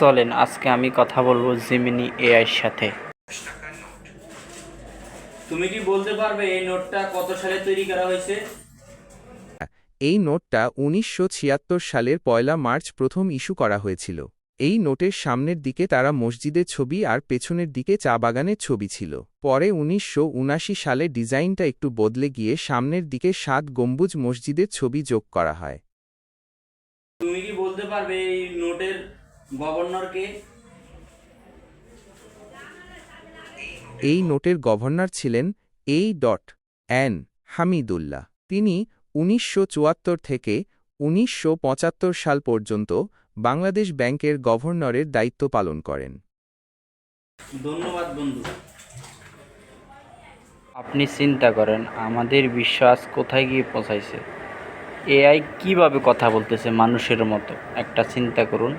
চলেন আজকে আমি কথা বলব জিমিনি এআইয়ের সাথে। তুমি কি বলতে পারবে এই নোটটা কত সালে তৈরি করা হয়েছে? এই নোটটা উনিশশো ছিয়াত্তর সালের পয়লা মার্চ প্রথম ইস্যু করা হয়েছিল। এই নোটের সামনের দিকে তারা মসজিদের ছবি আর পেছনের দিকে চা বাগানের ছবি ছিল। পরে উনিশশো সালে ডিজাইনটা একটু বদলে গিয়ে সামনের দিকে সাত গম্বুজ মসজিদের ছবি যোগ করা হয়। তুমি কি বলতে পারবে এই নোটের গভর্নর কে এই নোটের গভর্নর ছিলেন এই ডট এন হামিদুল্লাহ। তিনি উনিশশো চুয়াত্তর থেকে উনিশশো পঁচাত্তর সাল পর্যন্ত বাংলাদেশ ব্যাংকের গভর্নরের দায়িত্ব পালন করেন। ধন্যবাদ বন্ধু। আপনি চিন্তা করেন আমাদের বিশ্বাস কোথায় গিয়ে পৌঁছাইছে? এআই কীভাবে কথা বলতেছে মানুষের মতো? একটা চিন্তা করুন।